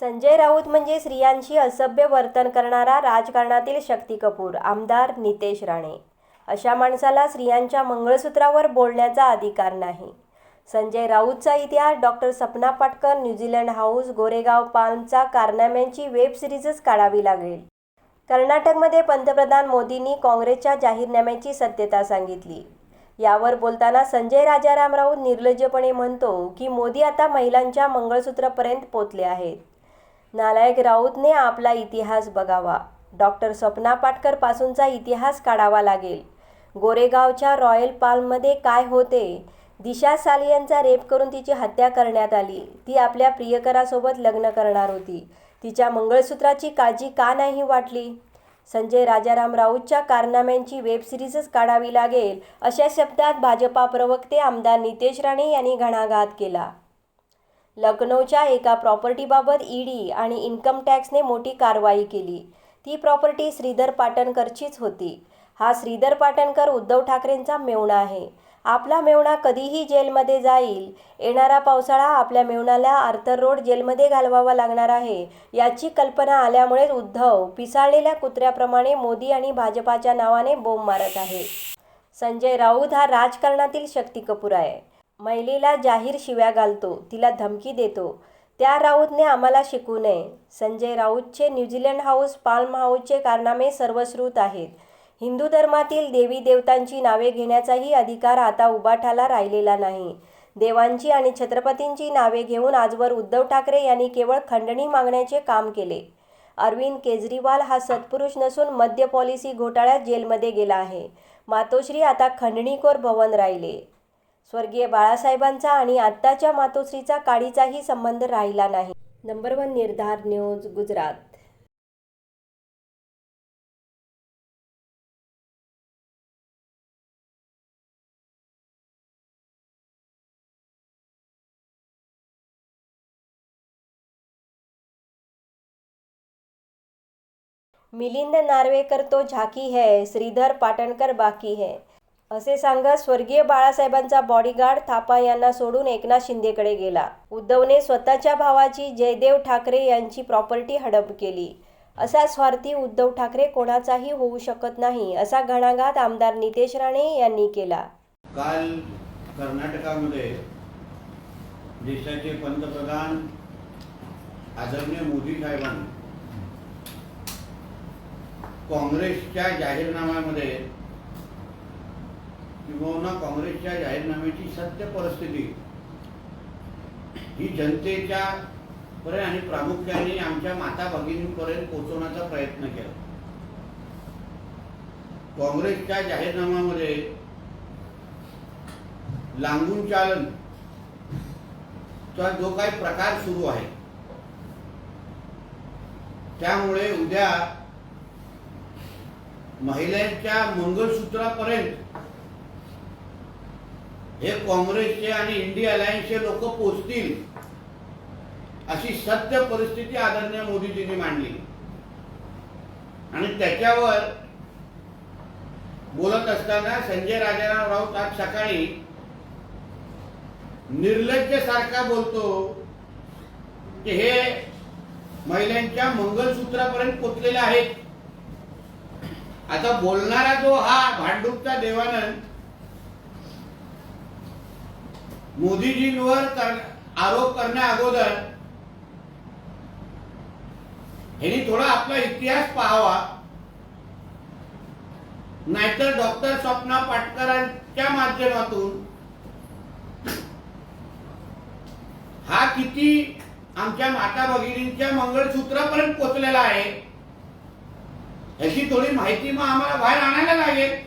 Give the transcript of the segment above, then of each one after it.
संजय राऊत म्हणजे स्त्रियांशी असभ्य वर्तन करणारा राजकारणातील शक्ती कपूर आमदार नितेश राणे. अशा माणसाला स्त्रियांच्या मंगळसूत्रावर बोलण्याचा अधिकार नाही. संजय राऊतचा इतिहास doctor Sapna Patkar New Zealand house Goregaon पाल्मचा कारनाम्यांची वेब सिरीजच काढावी लागेल. कर्नाटकमध्ये पंतप्रधान मोदींनी काँग्रेसच्या जाहीरनाम्याची सत्यता सांगितली. यावर बोलताना संजय राजाराम राऊत निर्लज्जपणे म्हणतो की मोदी आता महिलांच्या मंगळसूत्रापर्यंत पोचले आहेत. नालायक राऊतने आपला इतिहास बघावा. डॉक्टर स्वप्ना पाटकरपासूनचा इतिहास काढावा लागेल. गोरेगावच्या रॉयल पाल्ममध्ये काय होते? दिशा सालियनचा रेप करून तिची हत्या करण्यात आली. ती आपल्या प्रियकरासोबत लग्न करणार होती. तिच्या मंगळसूत्राची काळजी का नाही वाटली? संजय राजाराम राऊतच्या कारनाम्यांची वेब सिरीजच काढावी लागेल अशा शब्दात भाजपा प्रवक्ते आमदार नितेश राणे यांनी घणाघात केला. लखनौच्या एका प्रॉपर्टीबाबत ईडी आणि इन्कम टॅक्सने मोठी कारवाई केली. ती प्रॉपर्टी श्रीधर पाटणकरचीच होती. हा श्रीधर पाटणकर उद्धव ठाकरेंचा मेवणा आहे. आपला मेवणा कधीही जेलमध्ये जाईल. येणारा पावसाळा आपल्या मेवणाला आर्थर रोड जेलमध्ये घालवावा लागणार आहे याची कल्पना आल्यामुळेच उद्धव पिसाळलेल्या कुत्र्याप्रमाणे मोदी आणि भाजपाच्या नावाने बोंब मारत आहे. संजय राऊत हा राजकारणातील शक्ती कपूर आहे. महिलेला जाहीर शिव्या घालतो तिला धमकी देतो. त्या राऊतने आम्हाला शिकू नये. संजय राऊतचे न्यूझीलंड हाऊस पाल्म हाऊसचे कारनामे सर्वश्रुत आहेत. हिंदू धर्मातील देवी देवतांची नावे घेण्याचाही अधिकार आता उबाठाला राहिलेला नाही. देवांची आणि छत्रपतींची नावे घेऊन आजवर उद्धव ठाकरे यांनी केवळ खंडणी मागण्याचे काम केले. अरविंद केजरीवाल हा सत्पुरुष नसून मद्य पॉलिसी घोटाळ्यात जेलमध्ये गेला आहे. मातोश्री आता खंडणीखोर भवन राहिले. स्वर्गीय बाळासाहेबांचा आणि आत्ताच्या मातोश्रीचा काडीचाही संबंध राहिला नाही. Number one Nirdhar news Gujarat. Milind Narvekar तो झाकी है श्रीधर पाटणकर बाकी है. असे सांगत स्वर्गीय बाळासाहेबांचा बॉडीगार्ड थापा यांना सोडून एकनाथ शिंदेकडे गेला. उद्धवने स्वतःच्या भावाची जयदेव ठाकरे यांची प्रॉपर्टी हडप केली. असा स्वार्थी उद्धव ठाकरे कोणाचाही होऊ शकत नाही असा घणाघात आमदार नितेश राणे यांनी केला. काल कर्नाटकामध्ये देशाचे पंतप्रधान आदरणीय मोदी साहेबांनी काँग्रेसच्या जाहीरनाम्यामध्ये किंवा काँग्रेसच्या जाहीरनाम्याची सत्य परिस्थिती. ही जनतेच्या पर्यंत आणि प्रामुख्याने आमच्या माता भगिनींपर्यंत पोहोचवण्याचा प्रयत्न केला. काँग्रेसच्या जाहीरनाम्यामध्ये लांबून चालन चा जो काही प्रकार सुरू आहे त्यामुळे उद्या महिलांच्या मंगळसूत्रापर्यंत हे काँग्रेसचे आणि इंडिया अलायन्सचे लोक पोचतील अशी सत्य परिस्थिती आदरणीय मोदीजींनी मांडली. आणि त्याच्यावर बोलत असताना संजय राजाराम राऊत आज सकाळी निर्लज्ज सारखा बोलतो की हे महिलांच्या मंगलसूत्रापर्यंत पोचलेले आहेत. आता बोलणारा जो हा भांडूपचा देवानंद मोदीजींवर आरोप करण्या अगोदर ह्यांनी थोडा आपला इतिहास पाहावा. नाहीतर डॉक्टर स्वप्ना पाटकरांच्या माध्यमातून हा किती आमच्या माता भगिनींच्या मंगळसूत्रापर्यंत पोचलेला आहे ह्याची थोडी माहिती मग आम्हाला बाहेर आणायला लागेल.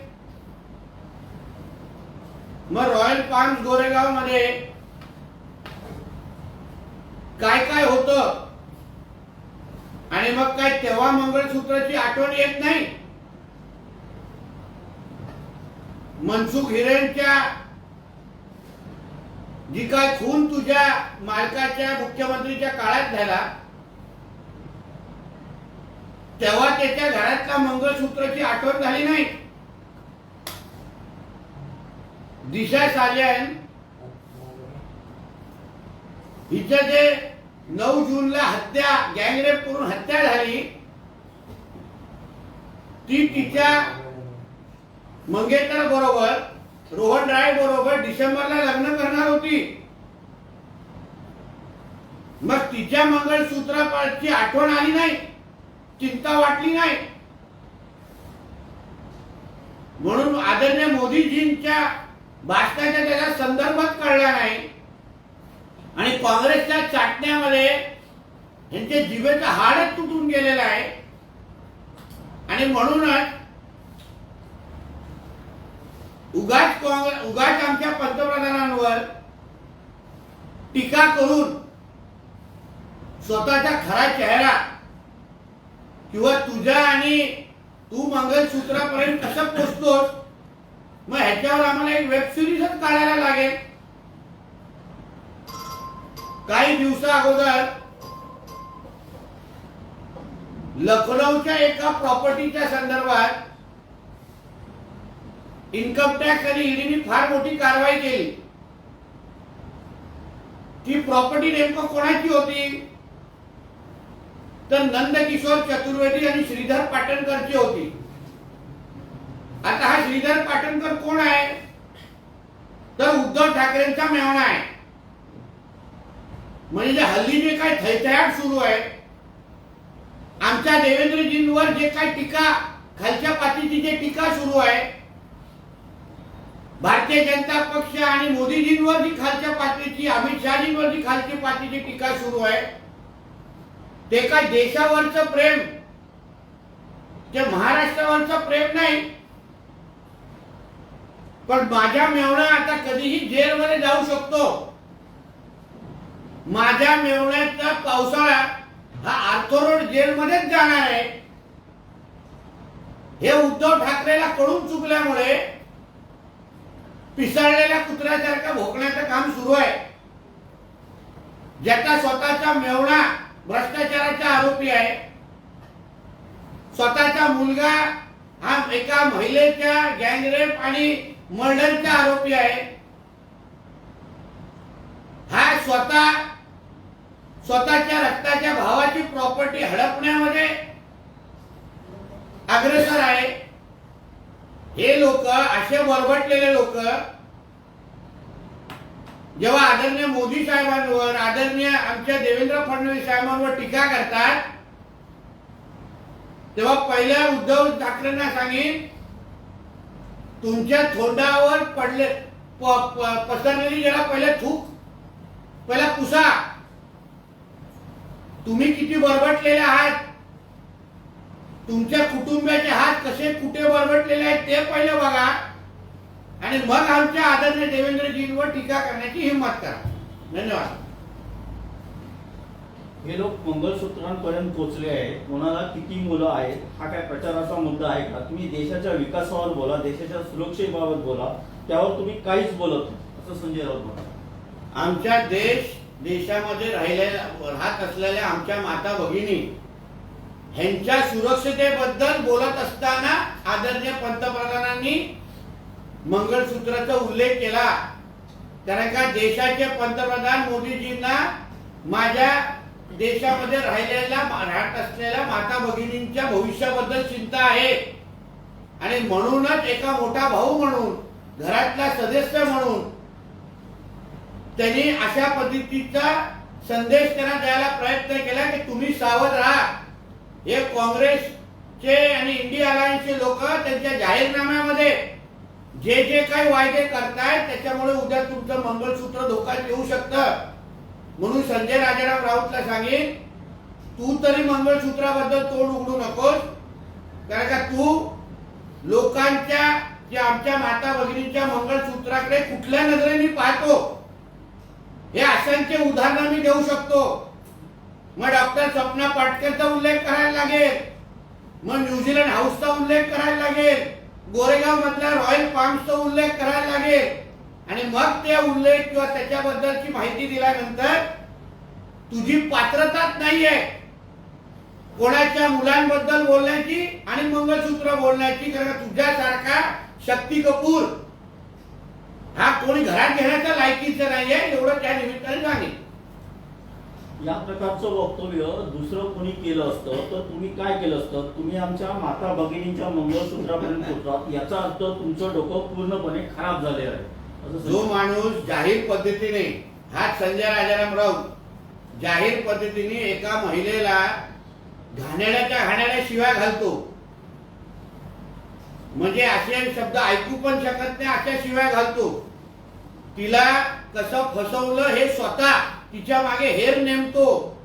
मग रॉयल पार्म्स गोरेगावमध्ये काय काय होत? आणि मग काय तेव्हा मंगळसूत्राची आठवण येत नाही? मनसुख हिरेनच्या जी काय खून तुझ्या मालकाच्या मुख्यमंत्रीच्या काळात झाला तेव्हा त्याच्या घरातल्या मंगळसूत्राची आठवण झाली नाही? दिशा सालियन हिचं जे नऊ जूनला हत्या गँगरेप करून हत्या झाली ती तिच्या मंगेतर बरोबर रोहन राय बरोबर डिसेंबरला लग्न करणार होती. मग तिच्या मंगळसूत्राची आठवण आली नाही चिंता वाटली नाही. म्हणून आदरणीय मोदीजींच्या भाषणाच्या त्याला संदर्भात कळला नाही. आणि काँग्रेसच्या चाटण्यामध्ये त्यांच्या जिभेचा हाडच तुटून गेलेला आहे. आणि म्हणूनच उगाच काँग्रेस उगाच आमच्या पंतप्रधानांवर टीका करून स्वतःचा खरा चेहरा किंवा तुझ्या आणि तू मंगलसूत्रापर्यंत कसं पोचतोस मग ह्याच्यावर आम्हाला एक वेब सिरीजच काढायला लागेल. काही दिवसा अगोदर लखनौच्या एका प्रॉपर्टीच्या संदर्भात इन्कम टॅक्स आणि ईडीने फार मोठी कारवाई केली. ती प्रॉपर्टी नेमकं कोणाची होती? तर नंदकिशोर चतुर्वेदी आणि श्रीधर पाटणकरची होती. आता हा श्रीधर पाटणकर कोण आहे? तर उद्धव ठाकरेंचा मेहणा आहे. म्हणजे हल्ली जे काय थैथयाट सुरू आहे. आमच्या देवेंद्रजींवर जे काय टीका खालच्या पातीची जे टीका सुरू आहे भारतीय जनता पक्ष आणि मोदीजींवर जी खालच्या पातळीची अमित शहाजींवर जी खालच्या पातळीची टीका सुरू आहे ते काय देशावरचं प्रेम ते महाराष्ट्रावरचं प्रेम नाही पण माझ्या मेवणा आता कधीही जेलमध्ये जाऊ शकतो. माझ्या मेवण्याचा पावसाळा हा आर्थोरोड जेलमध्येच जाणार आहे. हे उद्धव ठाकरेला कळून चुकल्यामुळे पिसाळलेल्या कुत्र्यासारखं भोकण्याचं काम सुरू आहे. ज्याचा स्वतःचा मेवणा भ्रष्टाचाराचा आरोपी आहे. स्वतःचा मुलगा हा एका महिलेच्या गँगरेप आणि मर्डरचा आरोपी आहे. हा स्वतः स्वतःच्या रक्ताच्या भावाची प्रॉपर्टी हडपण्यामध्ये अग्रेसर आहे. हे लोक असे बरबटलेले लोक जेव्हा आदरणीय मोदी साहेबांवर आदरणीय आमच्या देवेंद्र फडणवीस साहेबांवर टीका करतात तेव्हा पहिल्या उद्धव ठाकरेंना सांगेन तुमच्या थोंडावर पडले पसरलेली जरा पहिले थूक पहिला पुसा तुम्ही किती बरबटलेले आहात? तुमच्या कुटुंबाचे हात कसे कुठे बरबटलेले आहेत ते पहिले बघा. आणि मग आमच्या आदरणीय देवेंद्रजींवर टीका करण्याची हिंमत करा. धन्यवाद. हे लोक मंगळसूत्रांपर्यंत पोहोचले आहेत. कोणाला किती मुलं आहेत? हा काय प्रचाराचा मुद्दा आहे का? तुम्ही देशाच्या विकासावर बोला देशाच्या सुरक्षेबाबत बोला. त्यावर तुम्ही काहीच बोलत नाही. असं संजय राऊत म्हणतात. आमच्या देश देशामध्ये राहिलेल्या राहत असलेल्या आमच्या माता भगिनी ह्यांच्या सुरक्षतेबद्दल बोलत असताना आदरणीय पंतप्रधानांनी मंगळसूत्राचा उल्लेख केला. कारण का? देशाचे पंतप्रधान मोदीजींना माझ्या देशामध्ये राहिलेल्या राहत असलेल्या माता भगिनींच्या भविष्याबद्दल चिंता आहे. आणि म्हणूनच एका मोठा भाऊ म्हणून घरातला सदस्य म्हणून त्यांनी अशा पद्धतीचा संदेश त्यांना द्यायला प्रयत्न केला की तुम्ही सावध राहा. हे काँग्रेसचे आणि इंडिया अलायन्सचे लोक त्यांच्या जाहीरनाम्यामध्ये जे जे काही वायदे करतायत त्याच्यामुळे उद्या तुमचं मंगळसूत्र धोक्यात येऊ शकतं. म्हणून संजय राजाराम राऊतला सांगेन तू तरी मंगळसूत्राबद्दल तोंड उघडू नकोस. कारण का तू लोकांच्या जे आमच्या माता भगिनींच्या मंगळसूत्राकडे कुठल्या नजरेने पाहतो? हे असंख्य उदाहरणं मी देऊ शकतो. मग डॉक्टर सपना पाटकरचा उल्लेख करायला लागेल. मग न्यूझीलंड हाऊसचा उल्लेख करायला लागेल. गोरेगाव मधल्या रॉयल फार्म्सचा उल्लेख करायला लागेल. आणि मग ते उल्लेख किंवा त्याच्याबद्दलची माहिती दिल्यानंतर तुझी पात्रताच नाहीये. कोणाच्या मुलांबद्दल बोलण्याची आणि मंगळसूत्र बोलण्याची कारण तुझ्यासारखा शक्ती कपूर हा कोणी घरात घेण्याच्या लायकीचं नाहीये एवढं त्या निमित्ताने सांगेल या प्रकारचं वक्तव्य दुसरं कोणी केलं असतं तर तुम्ही काय केलं असतं? तुम्ही आमच्या माता भगिनींच्या मंगळसूत्रापर्यंत पोहोचलात याचा अर्थ तुमचं डोकं पूर्णपणे खराब झाले आहे. जो माणूस जाहीर पद्धतीने हा संजय राजाराम राऊत जाहीर पद्धतीने एका महिलेला घाणेड्याच्या घाणेड्या शिव्या घालतो. म्हणजे असे शब्द ऐकू पण शकत नाही अशा शिव्या घालतो. तिला कसं फसवलं हे स्वतः तिच्यामागे हेर नेमतो.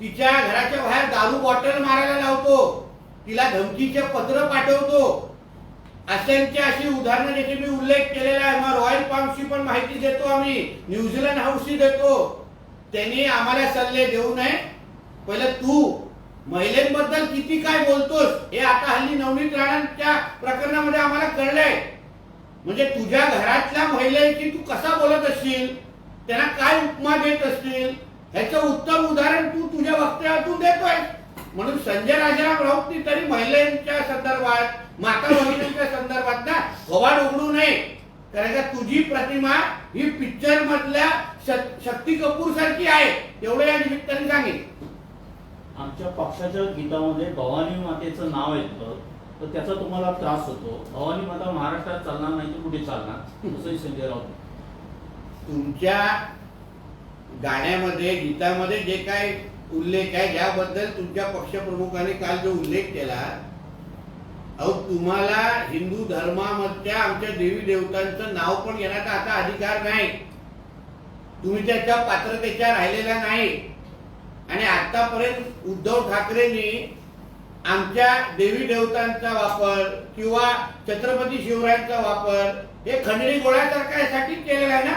तिच्या घराच्या बाहेर दारू बॉटल मारायला लावतो. तिला धमकीचे पत्र पाठवतो. अशांची अशी उदाहरणं ज्याची मी उल्लेख केलेला आहे. मग रॉयल पाम्पची पण माहिती देतो आम्ही. न्यूझीलंड हाऊसची देतो. त्यांनी आम्हाला सल्ले देऊ नये. पहिलं तू महिलेबद्दल किती काय बोलतोस हे आता हल्ली नवनीत राणांच्या प्रकरणामध्ये आम्हाला कळलंय. म्हणजे तुझ्या घरातल्या महिलेची तू कसा बोलत असशील? त्यांना काय उपमा देत असतील ह्याचं उत्तम उदाहरण तू तुझ्या वक्तव्यातून देतोय म्हणून संजय राजाराम राऊतनी तरी महिलांच्या संदर्भात माता भगिनींच्या संदर्भात ना कवाड उघडू नये. कारण का तुझी प्रतिमा ही पिक्चर मधल्या शक- शक्ती कपूर सारखी आहे. तेवढं या निमित्ताने सांगेन. आमच्या पक्षाच्या गीतामध्ये भवानी मातेचं नाव येतं. तर त्याचा तुम्हाला त्रास होतो. भवानी माता महाराष्ट्रात चालणार नाही तर कुठे चालणार? असंही संजय राऊत तुमच्या गाण्यामध्ये गीतामध्ये जे काय उल्लेख आहे ज्याबद्दल तुमच्या पक्षप्रमुखाने काल जो उल्लेख केला अहो तुम्हाला हिंदू धर्मामधल्या आमच्या देवी देवतांचं नाव पण घेण्याचा आता अधिकार नाही. तुम्ही त्याच्या पात्रतेच्या राहिलेला नाही. आणि आतापर्यंत उद्धव ठाकरेंनी आमच्या देवी देवतांचा वापर किंवा छत्रपती शिवरायांचा वापर हे खंडणी गोळ्यासारखा यासाठी केलेला आहे ना?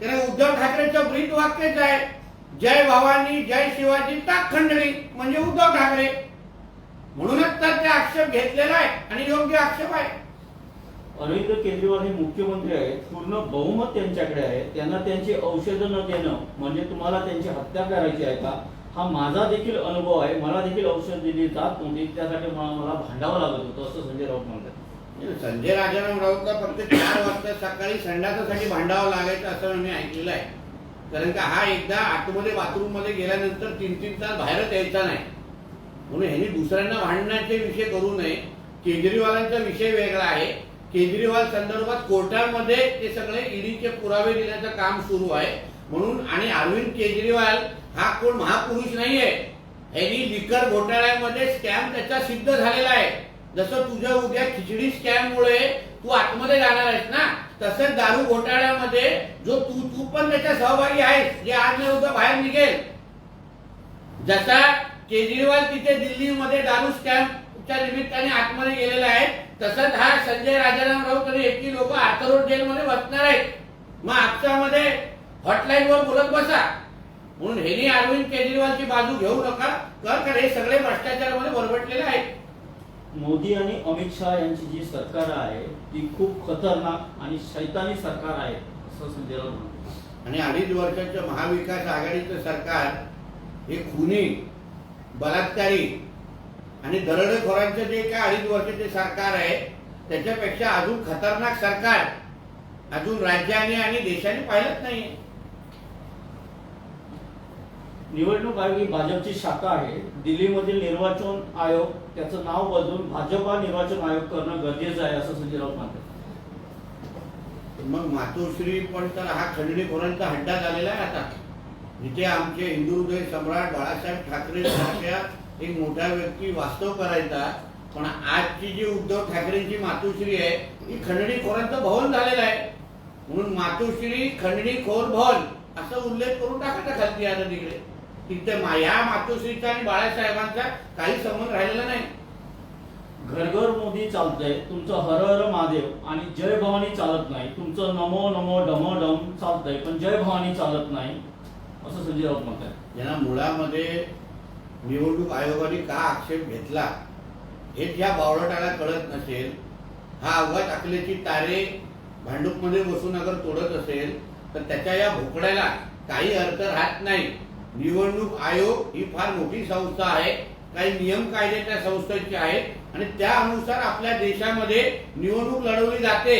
कारण उद्धव ठाकरेंचं ब्रीद वाक्यच आहे जय भवानी जय शिवाजी ताक खंडणी म्हणजे उद्धव ठाकरे. म्हणूनच तर आक्षेप घेतलेला आहे आणि योग्य आक्षेप आहे. अरविंद केजरीवाल हे मुख्यमंत्री आहेत. पूर्ण बहुमत त्यांच्याकडे आहे. त्यांना त्यांची औषधं न देणं म्हणजे तुम्हाला त्यांची हत्या करायची आहे का? हा माझा देखील अनुभव आहे. मला देखील औषध दिली जात नव्हती. त्यासाठी मला मला भांडावं लागत होतं असं संजय राऊत म्हणतात. संजय राजाराम राऊतला फक्त चार वाजता सकाळी संडासासाठी भांडावं लागायचं असं मी ऐकलेलं आहे. कारण का हा एकदा आतमध्ये बाथरूममध्ये गेल्यानंतर तीन तीन तास बाहेरच यायचा नाही. म्हणून ह्यांनी दुसऱ्यांना भांडण्याचे विषय करू नये. केजरीवालांचा विषय वेगळा आहे. केजरीवाल संदर्भात कोर्टामध्ये ते सगळे ईडीचे पुरावे देण्याचं काम सुरू आहे. म्हणून आणि अरविंद केजरीवाल हा कोण महापुरुष नाहीये. ह्यांनी लिकर घोटाळ्यामध्ये स्कॅम त्याचा सिद्ध झालेला आहे. जसं तुझ्या उद्या खिचडी स्कॅम मुळे तू आतमध्ये जाणार आहेस ना? तसंच दारू घोटाळ्यामध्ये जो तू तू पण त्याच्या सहभागी आहेस. जे आज नाही उद्या बाहेर निघेल. जसा केजरीवाल तिथे दिल्लीमध्ये दारू स्कॅमच्या निमित्ताने आतमध्ये गेलेला आहे तसंच हा संजय राजाराम राऊत आणि एकी लोक आर्थरोड जेलमध्ये बसणार आहेत. मग आपसामध्ये हॉटलाईन वर बोलत बसा. म्हणून हेनी अरविंद केजरीवालची बाजू घेऊ नका. कर कारण हे सगळे भ्रष्टाचारामध्ये बरबटलेले आहेत. मोदी आणि अमित शहा यांची जी सरकार आहे ती खूप खतरनाक आणि शैतानी सरकार आहे असं संजय राऊत आणि अडीच वर्षाचं महाविकास आघाडीचं सरकार हे खुनी बलात्कारी आणि दरोडेखोरांचं जे काय अडीच वर्षाचे सरकार आहे त्याच्यापेक्षा अजून खतरनाक सरकार अजून राज्याने आणि देशाने पाहिलंच नाही निवडणूक आयोग ही भाजपची शाखा आहे. दिल्लीमधील निर्वाचन आयोग त्याचं नाव बदलून भाजपा निर्वाचन आयोग करणं गरजेचं आहे असं संजय राऊत म्हणतात मग मातोश्री पण तर हा खंडणीखोरांचा हड्डा झालेला आहे आता. जिथे आमचे हिंदू हृदय सम्राट बाळासाहेब ठाकरे सारख्या एक मोठा व्यक्ती वास्तव करायचा पण आजची जी उद्धव ठाकरेंची मातोश्री आहे ही खंडणीखोरांचं भवन झालेलं आहे. म्हणून मातोश्री खंडणीखोर भवन असं उल्लेख करून टाकायचा खालती आता तिकडे. तिथे या मातोश्रीचा आणि बाळासाहेबांचा काही संबंध राहिलेला नाही. घरघर मोदी चालतंय तुमचं हर हर महादेव आणि जय भवानी चालत नाही. तुमचं नमो नमो डमो डम चालतंय पण जय भवानी चालत नाही. असं संजय राऊत म्हणतात ज्यांना मुळामध्ये निवडणूक आयोगाने का आक्षेप घेतला हे ज्या बावळटाला कळत नसेल हा अवघात अकलेची तारे भांडूपमध्ये बसून अगर तोडत असेल तर त्याच्या या भोकड्याला काही अर्थ राहत नाही. निवडणूक आयोग ही फार मोठी संस्था आहे काही नियम कायदे त्या संस्थेचे आहेत आणि त्या अनुसार आपल्या देशामध्ये निवडणूक लढवली जाते.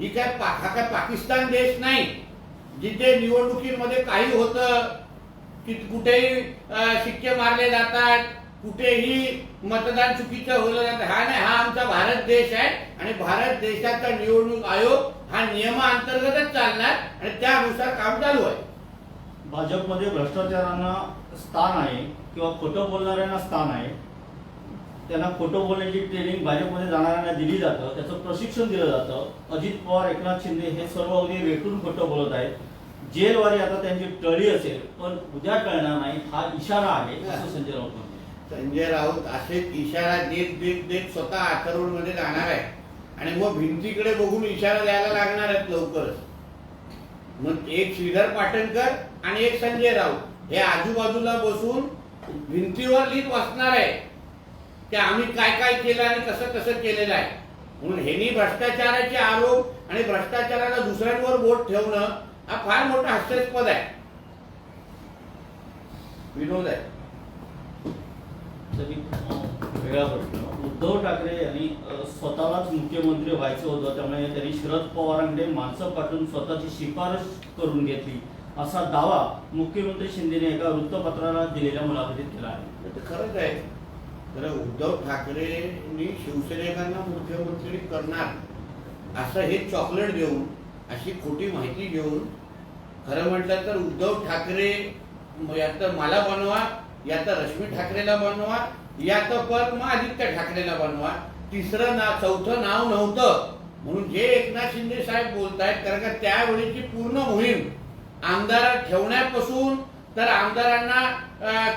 ही काय पा- हा काय पाकिस्तान देश नाही. जिथे निवडणुकीमध्ये काही होतं की कुठेही शिक्के मारले जातात कुठेही मतदान चुकीचं होलं जातं. हा नाही हा आमचा भारत देश आहे आणि भारत देशाचा निवडणूक आयोग हा नियमाअंतर्गतच चालणार आणि त्यानुसार काम चालू आहे. भाजपमध्ये भ्रष्टाचारांना स्थान आहे किंवा खोटं बोलणाऱ्यांना स्थान आहे. त्यांना खोटं बोलण्याची ट्रेनिंग भाजपमध्ये जाणाऱ्यांना दिली जातं. त्याचं प्रशिक्षण दिलं जातं. अजित पवार एकनाथ शिंदे हे सर्व अगदी रेटून खोटं बोलत आहेत. जेलवारी आता त्यांची टळी असेल पण उद्या टळणार नाही हा इशारा आहे असं संजय राऊत म्हणतात. संजय राऊत असेच इशारा देत देत देत स्वतः आथरवडमध्ये जाणार आहे आणि मग भिंतीकडे बघून इशारा द्यायला लागणार आहेत लवकरच. मग एक श्रीधर पाटणकर आणि एक संजय राऊत हे आजूबाजूला बसून भिंतीवर लिहित वाचणार आहे की आम्ही काय काय केलं आणि कसं कसं केलेलं आहे. म्हणून हेनी भ्रष्टाचाराचे आरोप आणि भ्रष्टाचाराला दुसऱ्यांवर बोट ठेवणं हा फार मोठा हास्यास्पद आहे. विनोद आहे. वेगळा प्रश्न. उद्धव ठाकरे यांनी स्वतःलाच मुख्यमंत्री व्हायचं होतं त्यामुळे त्यांनी शरद पवारांकडे माणसं पाठवून स्वतःची शिफारस करून घेतली. असा दावा मुख्यमंत्री शिंदेने एका वृत्तपत्राला दिलेल्या मुलाखतीत केला आहे. ते खरंच आहे. तर उद्धव ठाकरेंनी शिवसैनिकांना मुख्यमंत्री करणार असं हे चॉकलेट देऊन अशी खोटी माहिती घेऊन खरं म्हटलं तर उद्धव ठाकरे यात या तर मला बनवा या तर रश्मी ठाकरेला बनवा यात पद मग आदित्य ठाकरेला बनवा. तिसरं नाव चौथं नाव नव्हतं. म्हणून जे एकनाथ शिंदे साहेब बोलतायत कारण का त्यावेळेची पूर्ण मोहीम आमदार ठेवण्यापासून तर आमदारांना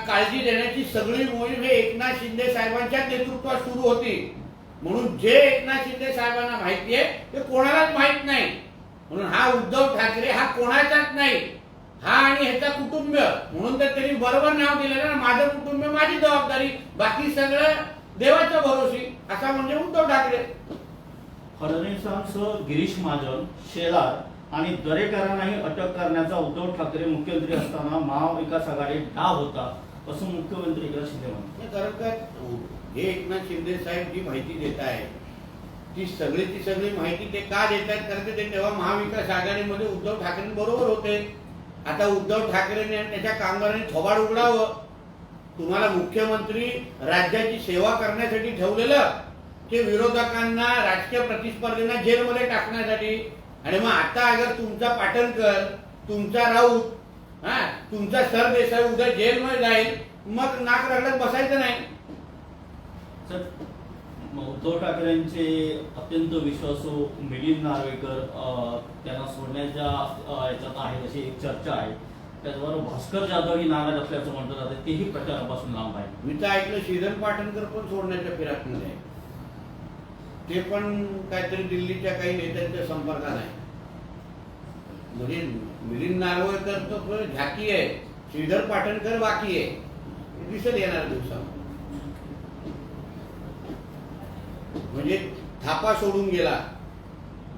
काळजी देण्याची सगळी मोहीम हे एकनाथ शिंदे साहेबांच्या नेतृत्वात सुरू होती. म्हणून जे एकनाथ शिंदे साहेबांना माहिती आहे ते कोणालाच माहीत नाही. म्हणून हा उद्धव ठाकरे हा कोणाचाच नाही. हा आणि ह्याचा कुटुंब. म्हणून तर त्यांनी बरोबर नाव दिलेलं ना माझं कुटुंब माझी जबाबदारी बाकी सगळं देवाच्या भरोशी असा म्हणजे उद्धव ठाकरे. फडणवीसांसह गिरीश महाजन शेलार आणि दरेकरांनाही अटक करण्याचा उद्धव ठाकरे मुख्यमंत्री असताना महाविकास आघाडी डाव होता असं मुख्यमंत्री एकनाथ शिंदे म्हणतात. खरं काय हे एकनाथ शिंदे साहेब जी माहिती देत आहे ती सगळी ती सगळी माहिती ते का देत आहेत? कारण ते तेव्हा महाविकास आघाडीमध्ये उद्धव ठाकरेंबरोबर होते. आता उद्धव ठाकरेने आणि त्याच्या कामगारांनी थोबाड उघडावं. तुम्हाला मुख्यमंत्री राज्याची सेवा करण्यासाठी ठेवलेलं ते विरोधकांना राजकीय प्रतिस्पर्धींना जेलमध्ये टाकण्यासाठी. आणि मग आता अगर तुमचा पाटणकर तुमचा राऊत हा तुमचा सरदेसाई उद्या जेलमध्ये जाईल मग नाक रगडत बसायचं नाही. उद्धव ठाकरेंचे अत्यंत विश्वासू मिलिंद नार्वेकर त्यांना सोडण्याच्या याच्यात आहे अशी एक चर्चा आहे. त्याचबरोबर भास्कर जाधव ही नाराज असल्याचं म्हटलं जातं. तेही प्रचारापासून लांब आहे. मी तर ऐकलं श्रीधर पाटणकर पण सोडण्याच्या फिरातमध्ये आहे. ते पण काहीतरी दिल्लीच्या काही नेत्यांच्या संपर्कात आहे. म्हणजे मिलिंद नार्वेकर तर झाकी आहे. श्रीधर पाटणकर बाकी आहे. दिसत येणार दिवसात म्हणजे थापा सोडून गेला.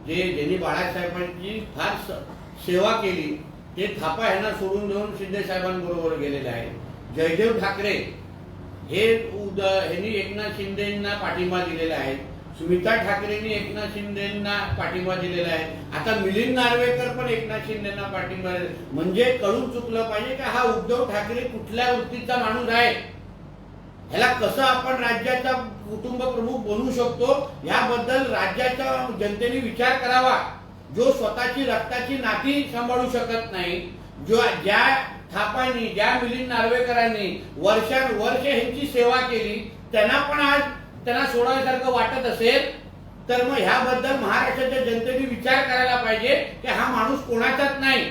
जे ज्यांनी बाळासाहेबांची फार सेवा केली ते थापा ह्यांना सोडून देऊन शिंदे साहेबांबरोबर गेलेले आहे जयदेव ठाकरे हे उद ह्यांनी एकनाथ शिंदेंना पाठिंबा दिलेला आहे. सुमिता ठाकरेंनी एकनाथ शिंदेंना पाठिंबा दिलेला आहे. आता मिलिंद नार्वेकर पण एकनाथ शिंदेना पाठिंबा म्हणजे कळून चुकलं पाहिजे का हा उद्धव ठाकरे कुठल्या वृत्तीचा माणूस आहे? ह्याला कसं आपण राज्याचा कुटुंब प्रमुख बनवू शकतो याबद्दल राज्याच्या जनतेने विचार करावा. जो स्वतःची रक्ताची नाती सांभाळू शकत नाही जो ज्या थापांनी ज्या मिलिंद नार्वेकरांनी वर्षानुवर्ष ह्यांची सेवा केली त्यांना पण आज त्यांना सोडवण्यासारखं वाटत असेल तर मग ह्याबद्दल महाराष्ट्राच्या जनतेने विचार करायला पाहिजे की हा माणूस कोणाचाच नाही.